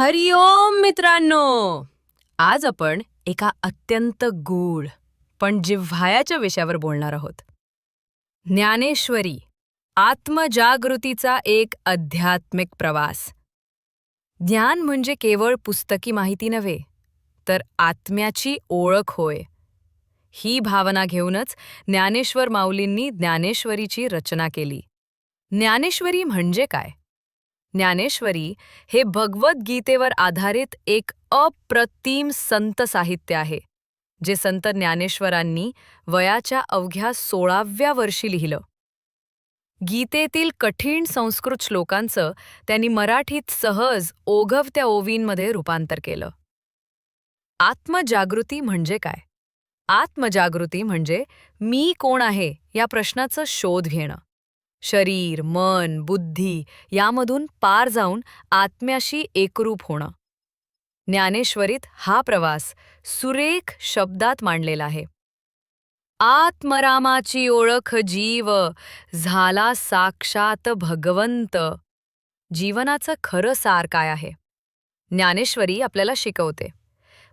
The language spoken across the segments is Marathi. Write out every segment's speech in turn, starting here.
हरिओम मित्रांनो. आज आपण एका अत्यंत गूढ पण जिव्हायाच्या विषयावर बोलणार आहोत. ज्ञानेश्वरी आत्मजागृतीचा एक आध्यात्मिक प्रवास. ज्ञान म्हणजे केवळ पुस्तकी माहिती नव्हे तर आत्म्याची ओळख होय. ही भावना घेऊनच ज्ञानेश्वर माऊलींनी ज्ञानेश्वरीची रचना केली. ज्ञानेश्वरी म्हणजे काय? ज्ञानेश्वरी हे भगवद्गीतेवर आधारित एक अप्रतिम संत साहित्य आहे जे संत ज्ञानेश्वरांनी वयाच्या अवघ्या सोळाव्या वर्षी लिहिलं. गीतेतील कठीण संस्कृत श्लोकांचं त्यांनी मराठीत सहज ओघवत्या ओवींमध्ये रूपांतर केलं. आत्मजागृती म्हणजे काय? आत्मजागृती म्हणजे मी कोण आहे या प्रश्नाचं शोध घेणं. शरीर मन बुद्धी यामधून पार जाऊन आत्म्याशी एकरूप होणं. ज्ञानेश्वरीत हा प्रवास सुरेख शब्दात मांडलेला आहे. आत्मरामाची ओळख जीव झाला साक्षात भगवंत. जीवनाचं खरं सार काय आहे? ज्ञानेश्वरी आपल्याला शिकवते.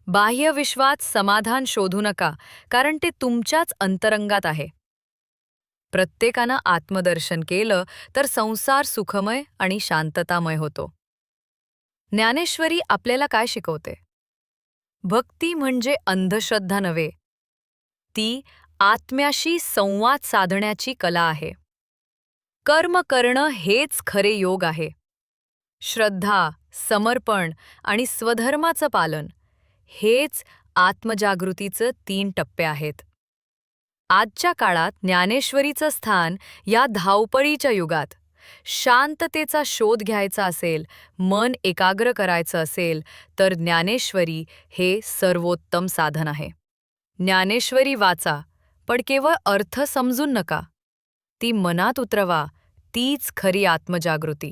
बाह्य विश्वात समाधान शोधू नका कारण ते तुमच्याच अंतरंगात आहे. प्रत्येकानं आत्मदर्शन केलं तर संसार सुखमय आणि शांततामय होतो. ज्ञानेश्वरी आपल्याला काय शिकवते? भक्ती म्हणजे अंधश्रद्धा नव्हे. ती आत्म्याशी संवाद साधण्याची कला आहे. कर्म करणं हेच खरे योग आहे. श्रद्धा समर्पण आणि स्वधर्माचं पालन हेच आत्मजागृतीचं तीन टप्पे आहेत. आजच्या काळात ज्ञानेश्वरीचं स्थान या धावपळीच्या युगात. शांततेचा शोध घ्यायचा असेल मन एकाग्र करायचं असेल तर ज्ञानेश्वरी हे सर्वोत्तम साधन आहे. ज्ञानेश्वरी वाचा पण केवळ अर्थ समजून नका. ती मनात उतरवा तीच खरी आत्मजागृती.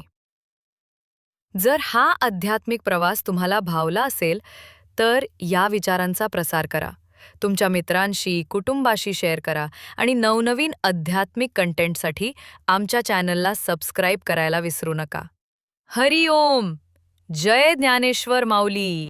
जर हा आध्यात्मिक प्रवास तुम्हाला भावला असेल तर या विचारांचा प्रसार करा. तुमच्या मित्रांशी कुटुंबाशी शेअर करा आणि नवनवीन आध्यात्मिक कंटेंटसाठी आमच्या चॅनलला सबस्क्राईब करायला विसरू नका. हरी ओम जय ज्ञानेश्वर माऊली!